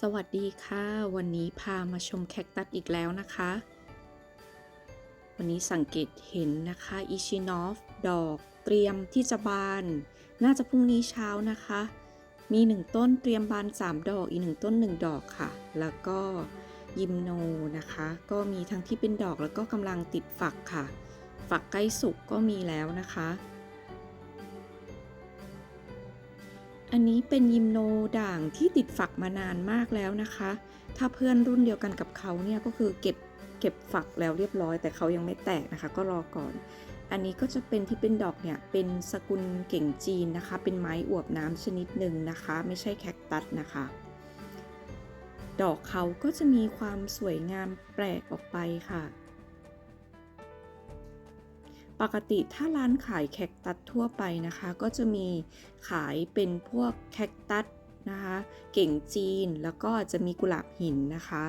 สวัสดีค่ะ วันนี้พามาชมแคคตัสอีกแล้วนะคะ วันนี้สังเกตเห็นนะคะอิชินอฟดอกเตรียมที่จะบาน น่าจะพรุ่งนี้เช้านะคะ มีหนึ่งต้นเตรียมบาน 3 ดอกอีกหนึ่งต้น 1 ดอกค่ะ แล้วก็ยิมโนนะคะ ก็มีทั้งที่เป็นดอกแล้วก็กำลังติดฝักค่ะ ฝักใกล้สุกก็มีแล้วนะคะ อันนี้เป็นยิมโนด่างที่ติดฝักมานานมากแล้วนะคะ ถ้าเพื่อนรุ่นเดียวกันกับเขาเนี่ยก็คือเก็บเก็บฝักแล้วเรียบร้อย แต่เขายังไม่แตกนะคะ ก็รอก่อน อันนี้ก็จะเป็นที่เป็นดอกเนี่ยเป็นสกุลเก่งจีนนะคะ เป็นไม้อวบน้ำชนิดหนึ่งนะคะ ไม่ใช่แคคตัสนะคะ ดอกเขาก็จะมีความสวยงามแปลกออกไปค่ะ ปกติถ้าร้านขายแคคตัสทั่วไปนะคะ ก็จะมีขายเป็นพวกแคคตัสนะคะ เก่งจีนแล้วก็จะมีกุหลาบหินนะคะ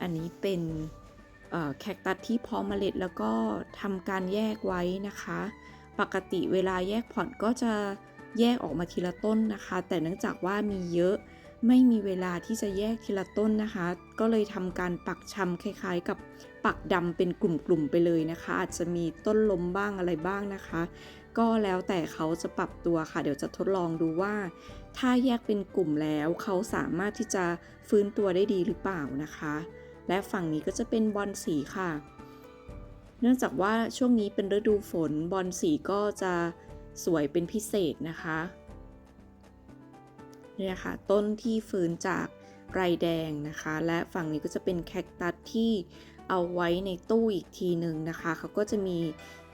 อันนี้เป็นแคคตัสที่พาะเมล็ดแล้วก็ทำการแยกไว้นะคะ ปกติเวลาแยกพอร์ตก็จะแยกออกมาทีละต้นนะคะ แต่เนื่องจากว่ามีเยอะ ไม่มีเวลาที่จะแยกทีละต้นนะคะ ก็เลยทำการปักชำคล้ายๆ กับปักดำเป็นกลุ่มๆไปเลยนะคะ อาจจะมีต้นลมบ้างอะไรบ้างนะคะ ก็แล้วแต่เขาจะปรับตัวค่ะ เดี๋ยวจะทดลองดูว่า ถ้าแยกเป็นกลุ่มแล้วเขาสามารถที่จะฟื้นตัวได้ดีหรือเปล่านะคะ และฝั่งนี้ก็จะเป็นบอลสีค่ะ เนื่องจากว่าช่วงนี้เป็นฤดูฝนบอลสีก็จะสวยเป็นพิเศษนะคะ เนี่ยค่ะต้นที่ฟื้นจากไรแดงนะคะ และฝั่งนี้ก็จะเป็นแคคตัสที่เอาไว้ในตู้อีกทีหนึ่งนะคะ เขาก็จะมี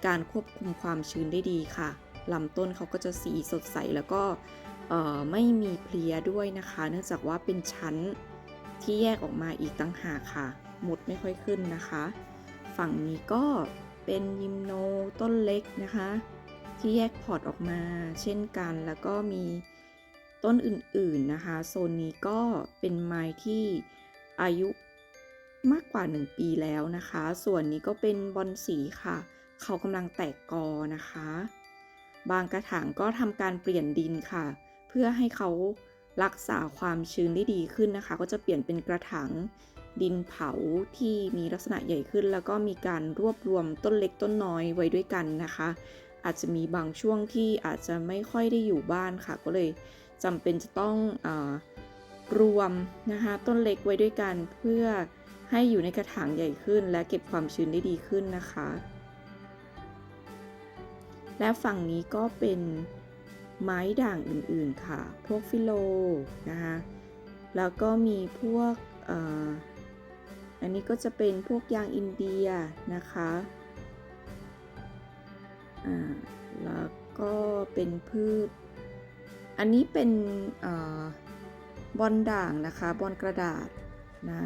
การควบคุมความชื้นได้ดีค่ะลำต้นเขาก็จะสีสดใสแล้วก็ไม่มีเพลียด้วยนะคะ เนื่องจากว่าเป็นชั้นที่แยกออกมาอีกตั้งหากค่ะหมดไม่ค่อยขึ้นนะคะ ฝั่งนี้ก็เป็นยิมโนต้นเล็กนะคะ ที่แยกพอร์ตออกมา เช่นกันแล้วก็มี ต้นอื่นๆนะคะ โซนนี้ก็เป็นไม้ที่อายุมากกว่า 1 ปีแล้วนะคะ ส่วนนี้ก็เป็นบอนสีค่ะ เขากำลังแตกกอนะคะ บางกระถางก็ทำการเปลี่ยนดินค่ะ เพื่อให้เขารักษาความชื้นได้ดีขึ้นนะคะ ก็จะเปลี่ยนเป็นกระถางดินเผาที่มีลักษณะใหญ่ขึ้น แล้วก็มีการรวบรวมต้นเล็กต้นน้อยไว้ด้วยกันนะคะ อาจจะมีบางช่วงที่อาจจะไม่ค่อยได้อยู่บ้านค่ะ ก็เลย จำเป็นจะต้องอรวมนะคะต้นเล็กไว้ด้วยกันเพื่อให้อยู่ในกระถางใหญ่ขึ้น และเก็บความชื้นได้ดีขึ้นนะคะ และฝั่งนี้ก็เป็นไม้ด่างอื่นๆค่ะ พวกฟิโลนะคะแล้วก็มีพวกออันนี้ก็จะเป็นพวกยางอินเดียนะคะแล้วก็เป็นพืช อันนี้เป็นบอลด่างนะคะบอลกระดาษนะ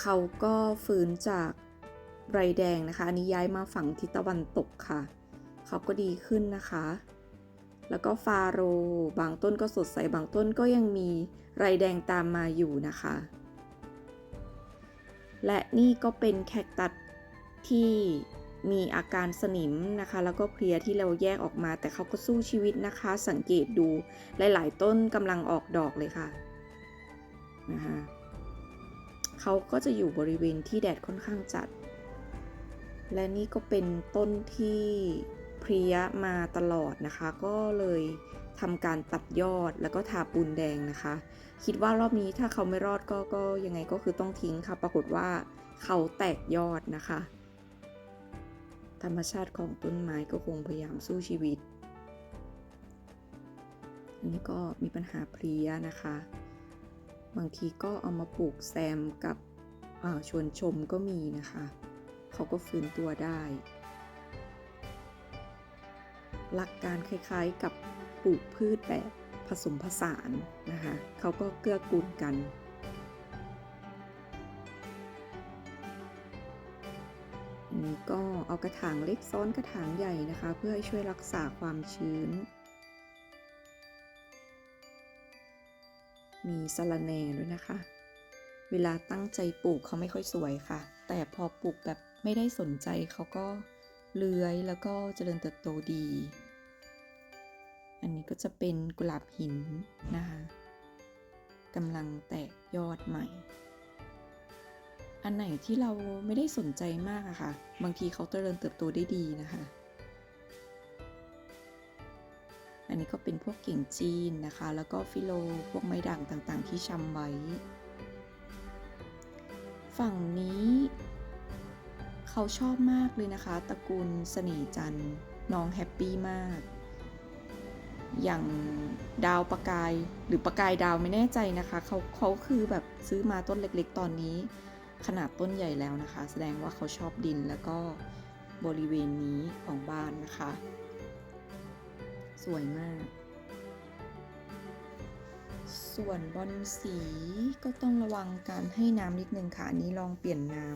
เขาก็ฟื้นจากไรแดงนะคะ อันนี้ย้ายมาฝั่งทิศตะวันตกค่ะ เขาก็ดีขึ้นนะคะ แล้วก็ฟาโรบางต้นก็สดใสบางต้นก็ยังมีไรแดงตามมาอยู่นะคะ และนี่ก็เป็นแคคตัสที่ มีอาการสนิมนะคะ แล้วก็เพลียที่เราแยกออกมา แต่เขาก็สู้ชีวิตนะคะ สังเกตดูหลาย ๆ ต้นกำลังออกดอกเลยค่ะนะคะเขาก็จะอยู่บริเวณที่แดดค่อนข้างจัด และนี่ก็เป็นต้นที่เพลียมาตลอดนะคะ ก็เลยทำการตัดยอดแล้วก็ทาปูนแดงนะคะ คิดว่ารอบนี้ถ้าเขาไม่รอดก็ก็ยังไงก็คือต้องทิ้งค่ะ ปรากฏว่าเขาแตกยอดนะคะ ธรรมชาติของต้นไม้ก็คงพยายามสู้ชีวิต อันนี้ก็มีปัญหาเพลียนะคะ บางทีก็เอามาปลูกแซมกับชวนชมก็มีนะคะ เขาก็ฟื้นตัวได้ หลักการคล้ายๆกับปลูกพืชแบบผสมผสานนะคะ เขาก็เกื้อกูลกัน ก็เอากระถางเล็กซ้อนกระถางใหญ่นะคะ เพื่อให้ช่วยรักษาความชื้น มีสะระแหน่ด้วยนะคะ เวลาตั้งใจปลูกเขาไม่ค่อยสวยค่ะ แต่พอปลูกแบบไม่ได้สนใจเขาก็เลื้อยแล้วก็เจริญเติบโตดี อันนี้ก็จะเป็นกุหลาบหินนะคะกำลังแตกยอดใหม่ อันไหนที่เราไม่ได้สนใจมากอะค่ะ บางทีเขาเจริญเติบโตได้ดีนะคะ อันนี้ก็เป็นพวกเก่งจีนนะคะ แล้วก็ฟิโลพวกไม้ด่างต่างๆ ที่ชำไว้ ฝั่งนี้เขาชอบมากเลยนะคะ ตระกูลเสน่ห์จันน้องแฮปปี้มาก อย่างดาวประกายหรือประกายดาวไม่แน่ใจนะคะ เขาเขาคือแบบซื้อมาต้นเล็กๆ ตอนนี้ ขนาดต้นใหญ่แล้วนะคะ แสดงว่าเขาชอบดินแล้วก็บริเวณนี้ของบ้านนะคะ สวยมาก ส่วนบอลสีก็ต้องระวังการให้น้ำนิดนึงค่ะอันนี้ลองเปลี่ยนน้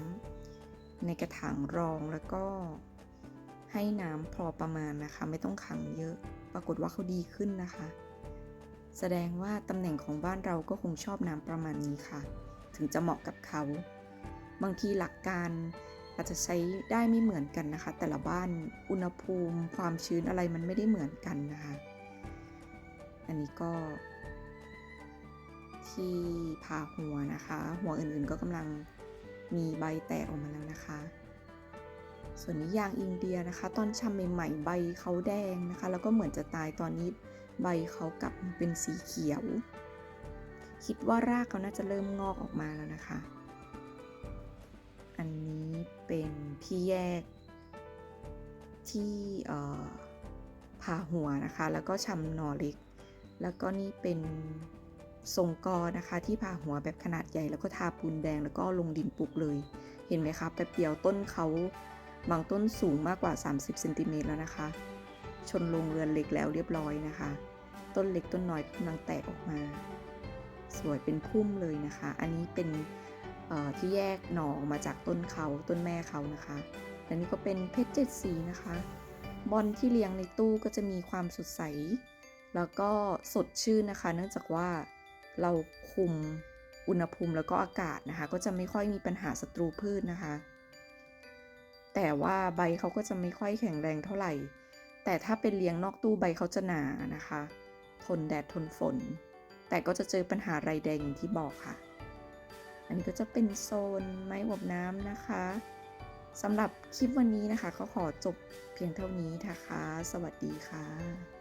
ำในกระถางรองแล้วก็ให้น้ำพอประมาณนะคะ ไม่ต้องขังเยอะ ปรากฏว่าเขาดีขึ้นนะคะ แสดงว่าตำแหน่งของบ้านเราก็คงชอบน้ำประมาณนี้ค่ะ ถึงจะเหมาะกับเขา บางทีหลักการอาจจะใช้ได้ไม่เหมือนกันนะคะ แต่ละบ้านอุณหภูมิความชื้นอะไรมันไม่ได้เหมือนกันนะคะ อันนี้ก็ ที่ผ่าหัวนะคะ หัวอื่นๆก็กำลังมีใบแตกออกมาแล้วนะคะ ส่วนนี้ยางอินเดียนะคะ ตอนชำใหม่ๆใบเขาแดงนะคะ แล้วก็เหมือนจะตายตอนนี้ใบเขากลับเป็นสีเขียว คิดว่ารากเขาน่าจะเริ่มงอกออกมาแล้วนะคะ ที่แยกที่ผ่าหัวนะคะ แล้วก็ชำนอเล็ก แล้วก็นี่เป็นทรงกอนะคะ ที่ผ่าหัวแบบขนาดใหญ่แล้วก็ทาปูนแดงแล้วก็ลงดินปลูกเลย เห็นไหมคะแป๊บเดียวต้นเขาบางต้นสูงมากกว่า 30เซนติเมตรแล้วนะคะ ชนลงเรือนเหล็กแล้วเรียบร้อยนะคะ ต้นเล็กต้นน้อยกำลังแตกออกมา สวยเป็นพุ่มเลยนะคะ อันนี้เป็น ที่แยกหน่อออกมาจากต้นเขาต้นแม่เขานะคะ และนี่ก็เป็นเพชรเจ็ดสีนะคะ บอลที่เลี้ยงในตู้ก็จะมีความสดใส แล้วก็สดชื่นนะคะ เนื่องจากว่าเราคุมอุณหภูมิแล้วก็อากาศนะคะ ก็จะไม่ค่อยมีปัญหาศัตรูพืชนะคะ แต่ว่าใบเขาก็จะไม่ค่อยแข็งแรงเท่าไหร่ แต่ถ้าเป็นเลี้ยงนอกตู้ใบเขาจะหนานะคะ ทนแดดทนฝน แต่ก็จะเจอปัญหาไรแดงอย่างที่บอกค่ะ อันนี้ก็จะเป็นโซนไม้อบน้ำนะคะสำหรับคลิปวันนี้นะคะ ก็ขอจบเพียงเท่านี้นะคะ สวัสดีค่ะ